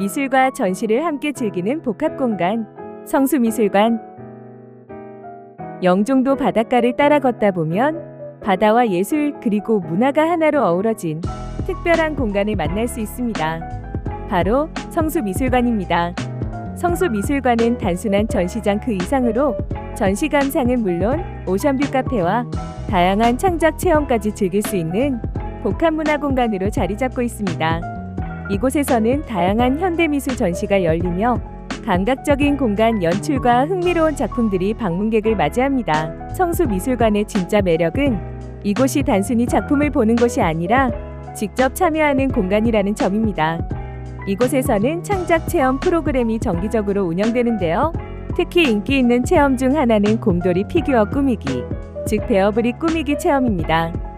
미술과 전시를 함께 즐기는 복합 공간, 성수미술관. 영종도 바닷가를 따라 걷다 보면 바다와 예술 그리고 문화가 하나로 어우러진 특별한 공간을 만날 수 있습니다. 바로 성수미술관입니다. 성수미술관은 단순한 전시장 그 이상으로 전시 감상은 물론 오션뷰 카페와 다양한 창작 체험까지 즐길 수 있는 복합 문화 공간으로 자리 잡고 있습니다. 이곳에서는 다양한 현대미술 전시가 열리며 감각적인 공간 연출과 흥미로운 작품들이 방문객을 맞이합니다. 성수미술관의 진짜 매력은 이곳이 단순히 작품을 보는 곳이 아니라 직접 참여하는 공간이라는 점입니다. 이곳에서는 창작 체험 프로그램이 정기적으로 운영되는데요. 특히 인기 있는 체험 중 하나는 곰돌이 피규어 꾸미기, 즉 베어브리 꾸미기 체험입니다.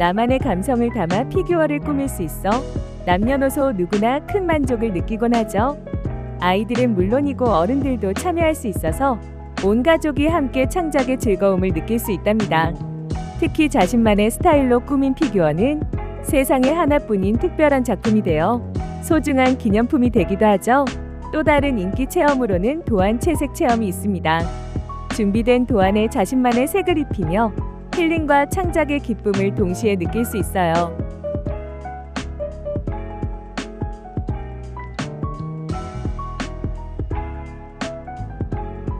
나만의 감성을 담아 피규어를 꾸밀 수 있어 남녀노소 누구나 큰 만족을 느끼곤 하죠. 아이들은 물론이고 어른들도 참여할 수 있어서 온 가족이 함께 창작의 즐거움을 느낄 수 있답니다. 특히 자신만의 스타일로 꾸민 피규어는 세상에 하나뿐인 특별한 작품이 되어 소중한 기념품이 되기도 하죠. 또 다른 인기 체험으로는 도안 채색 체험이 있습니다. 준비된 도안에 자신만의 색을 입히며 힐링과 창작의 기쁨을 동시에 느낄 수 있어요.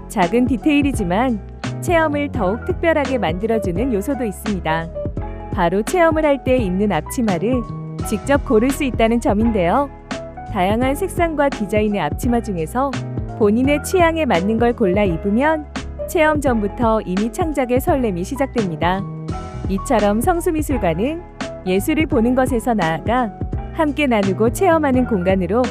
작은 디테일이지만 체험을 더욱 특별하게 만들어주는 요소도 있습니다. 바로 체험을 할 때 입는 앞치마를 직접 고를 수 있다는 점인데요. 다양한 색상과 디자인의 앞치마 중에서 본인의 취향에 맞는 걸 골라 입으면 체험 전부터 이미 창작의 설렘이 시작됩니다. 이처럼 성수미술관은 예술을 보는 것에서 나아가 함께 나누고 체험하는 공간으로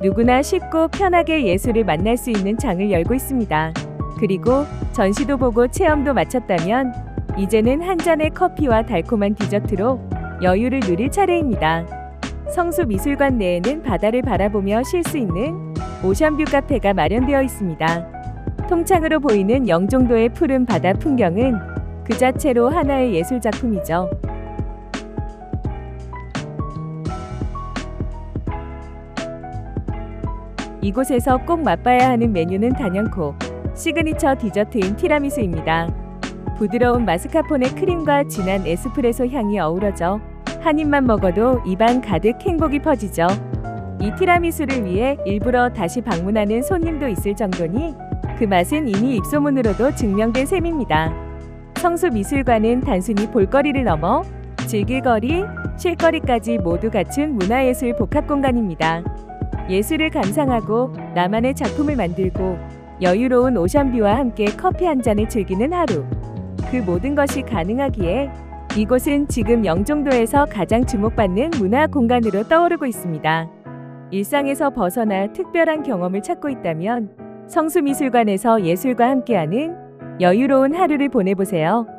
누구나 쉽고 편하게 예술을 만날 수 있는 장을 열고 있습니다. 그리고 전시도 보고 체험도 마쳤다면 이제는 한 잔의 커피와 달콤한 디저트로 여유를 누릴 차례입니다. 성수 미술관 내에는 바다를 바라보며 쉴 수 있는 오션뷰 카페가 마련되어 있습니다. 통창으로 보이는 영종도의 푸른 바다 풍경은 그 자체로 하나의 예술 작품이죠. 이곳에서 꼭 맛봐야 하는 메뉴는 단연코 시그니처 디저트인 티라미수입니다. 부드러운 마스카포네 크림과 진한 에스프레소 향이 어우러져 한 입만 먹어도 입안 가득 행복이 퍼지죠. 이 티라미수를 위해 일부러 다시 방문하는 손님도 있을 정도니 그 맛은 이미 입소문으로도 증명된 셈입니다. 성수 미술관은 단순히 볼거리를 넘어 즐길거리, 쉴거리까지 모두 갖춘 문화예술 복합공간입니다. 예술을 감상하고 나만의 작품을 만들고 여유로운 오션뷰와 함께 커피 한 잔을 즐기는 하루. 그 모든 것이 가능하기에 이곳은 지금 영종도에서 가장 주목받는 문화 공간으로 떠오르고 있습니다. 일상에서 벗어나 특별한 경험을 찾고 있다면 성수미술관에서 예술과 함께하는 여유로운 하루를 보내보세요.